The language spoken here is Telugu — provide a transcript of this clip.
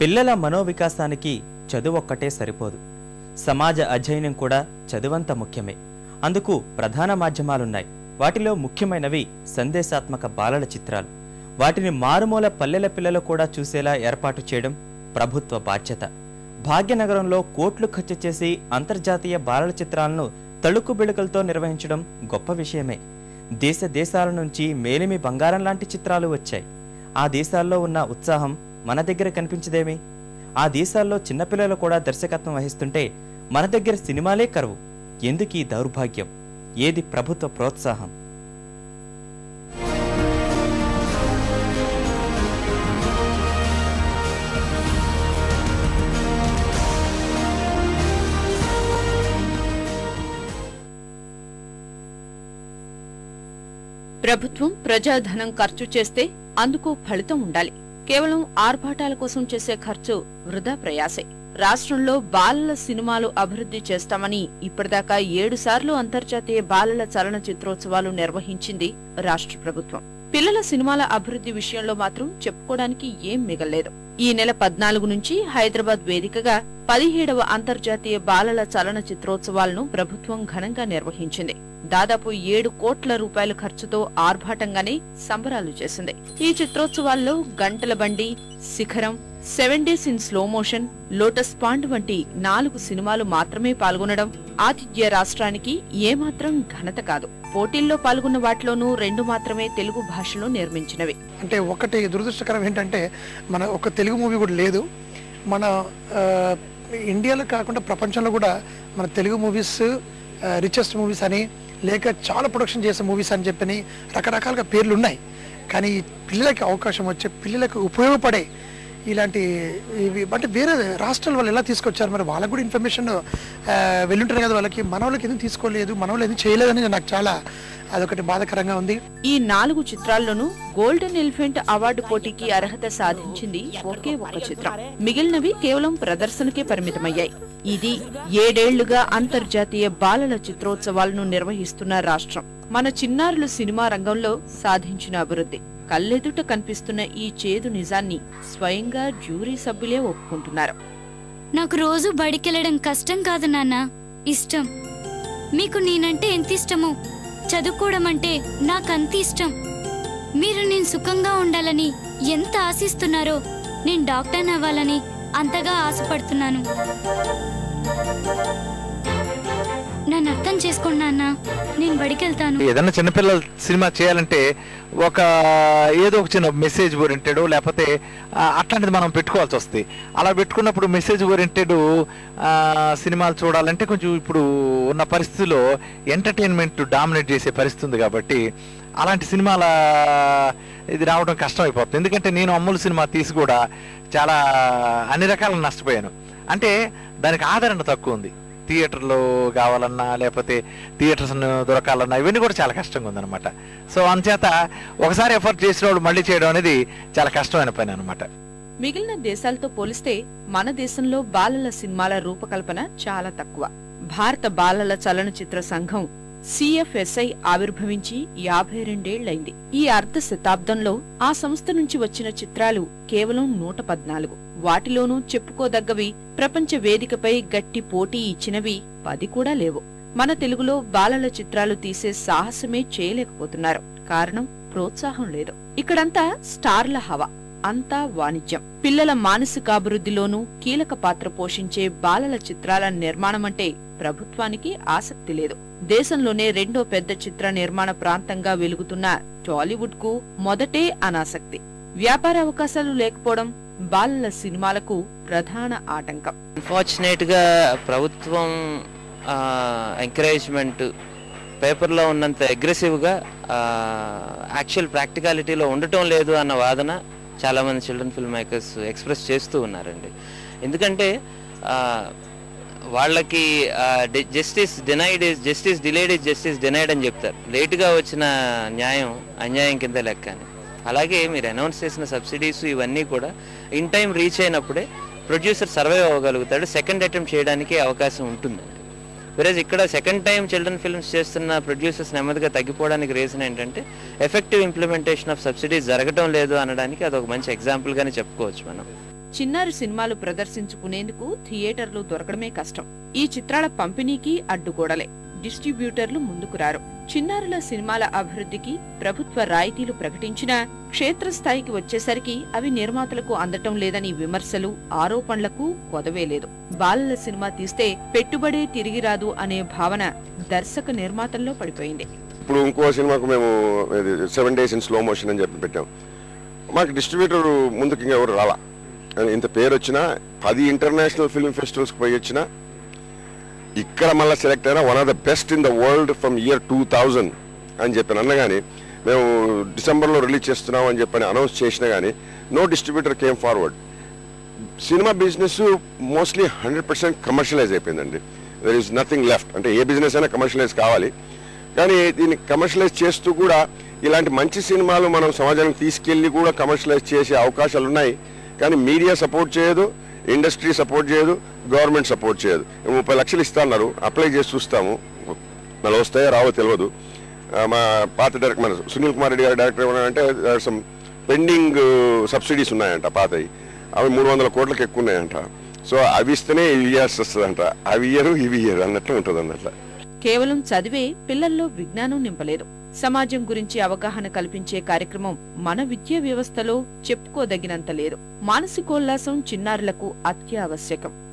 పిల్లల మనోవికాసానికి చదువు ఒక్కటే సరిపోదు. సమాజ అధ్యయనం కూడా చదువంత ముఖ్యమే. అందుకు ప్రధాన మాధ్యమాలున్నాయి. వాటిలో ముఖ్యమైనవి సందేశాత్మక బాలల చిత్రాలు. వాటిని మారుమూల పల్లెల పిల్లలు కూడా చూసేలా ఏర్పాటు చేయడం ప్రభుత్వ బాధ్యత. భాగ్యనగరంలో కోట్లు ఖర్చు చేసి అంతర్జాతీయ బాలల చిత్రాలను తళుకు బిడుకలతో నిర్వహించడం గొప్ప విషయమే. దేశ దేశాల నుంచి మేలిమి బంగారం లాంటి చిత్రాలు వచ్చాయి. ఆ దేశాల్లో ఉన్న ఉత్సాహం మన దగ్గర కనిపించదేమి? ఆ దేశాల్లో చిన్నపిల్లలు కూడా దర్శకత్వం వహిస్తుంటే మన దగ్గర సినిమాలే కరువు. ఎందుకీ దౌర్భాగ్యం? ఏది ప్రభుత్వ ప్రోత్సాహం? ప్రభుత్వం ప్రజాధనం ఖర్చు చేస్తే అందుకు ఫలితం ఉండాలి. కేవలం ఆర్భాటాల కోసం చేసే ఖర్చు వృధా ప్రయాసే. రాష్ట్రంలో బాలల సినిమాలు అభివృద్ధి చేస్తామని ఇప్పటిదాకా ఏడు సార్లు అంతర్జాతీయ బాలల చలన చిత్రోత్సవాలు నిర్వహించింది రాష్ట్ర ప్రభుత్వం. పిల్లల సినిమాల అభివృద్ధి విషయంలో మాత్రం చెప్పుకోవడానికి ఏం మిగలేదు ఈ నెల పద్నాలుగు నుంచి హైదరాబాద్ వేదికగా పదిహేడవ అంతర్జాతీయ బాలల చలన చిత్రోత్సవాలను ప్రభుత్వం ఘనంగా నిర్వహించింది. దాదాపు ఏడు కోట్ల రూపాయల ఖర్చుతో ఆర్భాటంగానే సంబరాలు చేసింది. ఈ చిత్రోత్సవాల్లో గంటల బండి శిఖరం seven days in slow motion lotus pond వంటి నాలుగు సినిమాలు మాత్రమే పాల్గొనడం ఆతిథ్య రాష్ట్రానికి ఏమాత్రం ఘనత కాదు. పోటీల్లో పాల్గొన్న వాటిలోనూ రెండు మాత్రమే తెలుగు భాషలో నిర్మించినవి. అంటే ఒకటి దురదృష్టకరం ఏంటంటే మన ఒక తెలుగు మూవీ కూడా లేదు. మన ఇండియాలో కాకుండా ప్రపంచంలో కూడా మన తెలుగు మూవీస్ రిచెస్ట్ మూవీస్ అని లేక చాలా ప్రొడక్షన్ చేసే మూవీస్ అని చెప్పని రకరకాలుగా పేర్లు ఉన్నాయి కానీ పిల్లలకి అవకాశం వచ్చే పిల్లలకు ఉపయోగపడే ఇలాంటి ఇవి అంటే వేరే రాష్ట్రాల వాళ్ళు ఎలా తీసుకొచ్చారు మరి వాళ్ళకు కూడా ఇన్ఫర్మేషన్ వెళ్ళుంటారు కదా వాళ్ళకి. మన వాళ్ళకి ఎందుకు తీసుకోలేదు మన వాళ్ళు ఎందుకు చేయలేదని నాకు చాలా అదొకటి బాధాకరంగా ఉంది. ఈ నాలుగు చిత్రాల్లోనూ గోల్డెన్ ఎలిఫెంట్ అవార్డు పోటీకి అర్హత సాధించింది ఒకే ఒక చిత్రం. మిగిలినవి కేవలం ప్రదర్శనకే పరిమితమయ్యాయి. ఇది ఏడేళ్ళుగా అంతర్జాతీయ బాలల చిత్రోత్సవాలను నిర్వహిస్తున్న రాష్ట్రం. మన చిన్నారులు సినిమా రంగంలో సాధించిన అభివృద్ధి. కళ్ళెదుట కనిపిస్తున్న ఈ చేదు నిజాన్ని స్వయంగా జ్యూరీ సభ్యులే ఒప్పుకుంటున్నారు. నాకు రోజు బడికెళ్ళడం కష్టం కాదు నాన్న. ఇష్టం. మీకు నేనంటే ఎంత ఇష్టమో చదువుకోవడం అంటే నాకంత ఇష్టం. మీరు నేను సుఖంగా ఉండాలని ఎంత ఆశిస్తున్నారో నేను డాక్టర్ అవ్వాలని అంతగా ఆశపడుతున్నాను. నన్ను అర్థం చేసుకోండి నాన్న. నేను బడికెళ్తాను. ఏదన్నా చిన్నపిల్లల సినిమా చేయాలంటే ఒక ఏదో ఒక చిన్న మెసేజ్ ఓరియంటెడ్ లేకపోతే అట్లాంటిది మనం పెట్టుకోవాల్సి వస్తుంది. అలా పెట్టుకున్నప్పుడు మెసేజ్ ఓరియంటెడ్ సినిమాలు చూడాలంటే కొంచెం ఇప్పుడు ఉన్న పరిస్థితిలో ఎంటర్టైన్మెంట్ డామినేట్ చేసే పరిస్థితి ఉంది కాబట్టి అలాంటి సినిమాల ఇది రావడం కష్టం అయిపోతుంది ఎందుకంటే నేను అమ్ములు సినిమా తీసి కూడా చాలా అన్ని రకాల నష్టపోయాను. అంటే దానికి ఆదరణ తక్కువ ఉంది. థియేటర్లో కావాలన్నా లేకపోతే థియేటర్స్ దొరకాలన్నా ఇవన్నీ కూడా చాలా కష్టంగా ఉందన్నమాట. సో అంచేత ఒకసారి ఎఫర్ట్ చేసినప్పుడు మళ్ళీ చేయడం అనేది చాలా కష్టమైన పని అనమాట మిగిలిన దేశాలతో పోలిస్తే మన దేశంలో బాలల సినిమాల రూపకల్పన చాలా తక్కువ. భారత బాలల చలనచిత్ర సంఘం సిఎఫ్ఎస్ఐ ఆవిర్భవించి యాభై రెండేళ్ళైంది. ఈ అర్ధ శతాబ్దంలో ఆ సంస్థ నుంచి వచ్చిన చిత్రాలు కేవలం నూట పద్నాలుగు. వాటిలోనూ చెప్పుకోదగ్గవి ప్రపంచ వేదికపై గట్టి పోటీ ఇచ్చినవి పది కూడా లేవు. మన తెలుగులో బాలల చిత్రాలు తీసే సాహసమే చేయలేకపోతున్నారు. కారణం ప్రోత్సాహం లేదు. ఇక్కడంతా స్టార్ల హవా. అంతా వాణిజ్యం. పిల్లల మానసికాభివృద్ధిలోనూ కీలక పాత్ర పోషించే బాలల చిత్రాల నిర్మాణమంటే ప్రభుత్వానికి ఆసక్తి లేదు. దేశంలోనే రెండో పెద్ద చిత్ర నిర్మాణ ప్రాంతంగా వెలుగుతున్న టాలీవుడ్కు మొదటే అనాసక్తి. వ్యాపార అవకాశాలు లేకపోవడం బాలల సినిమాలకు ప్రధాన ఆటంకం. అన్ఫార్చునేట్గా ప్రభుత్వం ఎంకరేజ్మెంట్ పేపర్లో ఉన్నంత అగ్రెసివ్గా యాక్చువల్ ప్రాక్టికాలిటీలో ఉండటం లేదు అన్న వాదన చాలామంది చిల్డ్రన్ ఫిల్మ్ మేకర్స్ ఎక్స్ప్రెస్ చేస్తూ ఉన్నారండి. ఎందుకంటే వాళ్ళకి justice denied is justice delayed is justice denied అని చెప్తారు. లేటుగా వచ్చిన న్యాయం అన్యాయం కింద లెక్క అని అలాగే మీరు అనౌన్స్ చేసిన సబ్సిడీస్ ఇవన్నీ కూడా ఇన్ టైం రీచ్ అయినప్పుడే ప్రొడ్యూసర్ సర్వైవ్ అవ్వగలుగుతాడు. సెకండ్ అటెంప్ట్ చేయడానికి అవకాశం ఉంటుంది వెరేజ్ ఇక్కడ సెకండ్ టైం చిల్డ్రన్ ఫిల్మ్స్ చేస్తున్న ప్రొడ్యూసర్స్ నెమ్మదిగా తగ్గిపోవడానికి రీజన్ ఏంటంటే ఎఫెక్టివ్ ఇంప్లిమెంటేషన్ ఆఫ్ సబ్సిడీస్ జరగటం లేదు అనడానికి అది ఒక మంచి ఎగ్జాంపుల్గానే చెప్పుకోవచ్చు మనం. చిన్నారి సినిమాలు ప్రదర్శించుకునేందుకు థియేటర్లు దొరకడమే కష్టం. ఈ చిత్రాల పంపిణీకి అడ్డుగోడలే. డిస్ట్రిబ్యూటర్లు ముందుకు రారు చిన్నారుల సినిమాల అభివృద్ధికి ప్రభుత్వ రాయితీలు ప్రకటించినా క్షేత్రస్థాయికి వచ్చేసరికి అవి నిర్మాతలకు అందటం లేదని విమర్శలు ఆరోపణలకు కొదవే లేదు. బాలల సినిమా తీస్తే పెట్టుబడే తిరిగి రాదు అనే భావన దర్శక నిర్మాతల్లో పడిపోయింది. ఇప్పుడు ఇంకో సినిమాకు మేము seven days in slow motion అని చెప్పి పెట్టాం. మాకు డిస్ట్రిబ్యూటర్ ముందుకు ఇంకా ఎవరు రాలా. ఇంత పేరు వచ్చినా పది ఇంటర్నేషనల్ ఫిల్మ్ ఫెస్టివల్స్కి పోయి వచ్చినా ఇక్కడ మళ్ళీ సెలెక్ట్ అయినా one of the best in the world from year two thousand అని చెప్పాను. అన్నగాని మేము డిసెంబర్లో రిలీజ్ చేస్తున్నాం అని చెప్పని అనౌన్స్ చేసినా కానీ no distributor came forward cinema business mostly hundred percent commercialise అయిపోయిందండి. దర్ ఈస్ నథింగ్ లెఫ్ట్ అంటే ఏ బిజినెస్ అయినా కమర్షియలైజ్ కావాలి. కానీ దీన్ని కమర్షియలైజ్ చేస్తూ కూడా ఇలాంటి మంచి సినిమాలు మనం సమాజానికి తీసుకెళ్ళి కూడా కమర్షియలైజ్ చేసే అవకాశాలు ఉన్నాయి. కానీ మీడియా సపోర్ట్ చేయదు. ఇండస్ట్రీ సపోర్ట్ చేయదు గవర్నమెంట్ సపోర్ట్ చేయదు. ముప్పై లక్షలు ఇస్తున్నారు అప్లై చేసి చూస్తాము. మళ్ళీ వస్తాయో రావో తెలియదు మా పాత డైరెక్టర్ మన సునీల్ కుమార్ రెడ్డి గారు డైరెక్టర్ ఏమన్నారంటే సమ్ పెండింగ్ uh, సబ్సిడీస్ ఉన్నాయంట పాతవి అవి మూడు వందల కోట్లకు ఎక్కువ ఉన్నాయంట. సో అవి ఇస్తేనే ఇవి ఇవ్వాల్సి వస్తుందంట. అవి ఇయ్యరు ఇవి ఇయ్యరు అన్నట్లు ఉంటుంది అన్నట్లు కేవలం చదివే పిల్లల్లో విజ్ఞానం నింపలేదు సమాజం గురించి అవగాహన కల్పించే కార్యక్రమం మన విద్యా వ్యవస్థలో చెప్పుకోదగినంత లేదు. మానసికోల్లాసం చిన్నారులకు అత్యావశ్యకం.